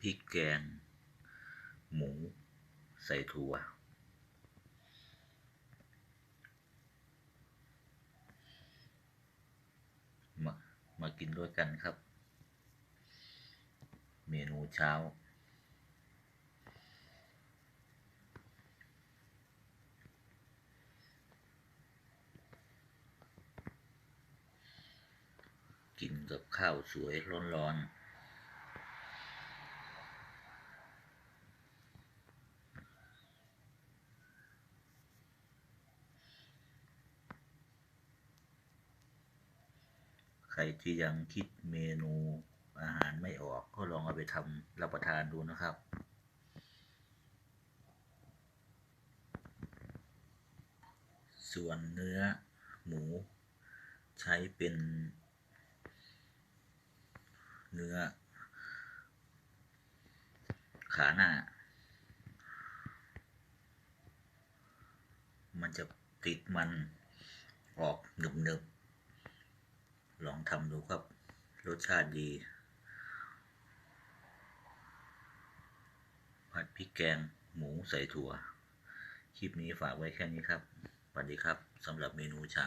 พริกแกง หมู ใส่ถั่ว มามากินด้วยกันครับ เมนูเช้ากินกับข้าวสวยร้อนๆ รที่ยังคิดเมนูอาหารไม่ออกก็ลองเอาไปทำรับประทานดูนะครับ ส่วนเนื้อหมูใช้เป็น เนื้อ ขาหน้า มันจะติดมันออกหนึบๆ องทำดูครับ รสชาติดี ผัดพริกแกงหมูใส่ถั่ว คลิปนี้ฝากไว้แค่นี้ครับสวัสดีครับสำหรับเมนูเช้า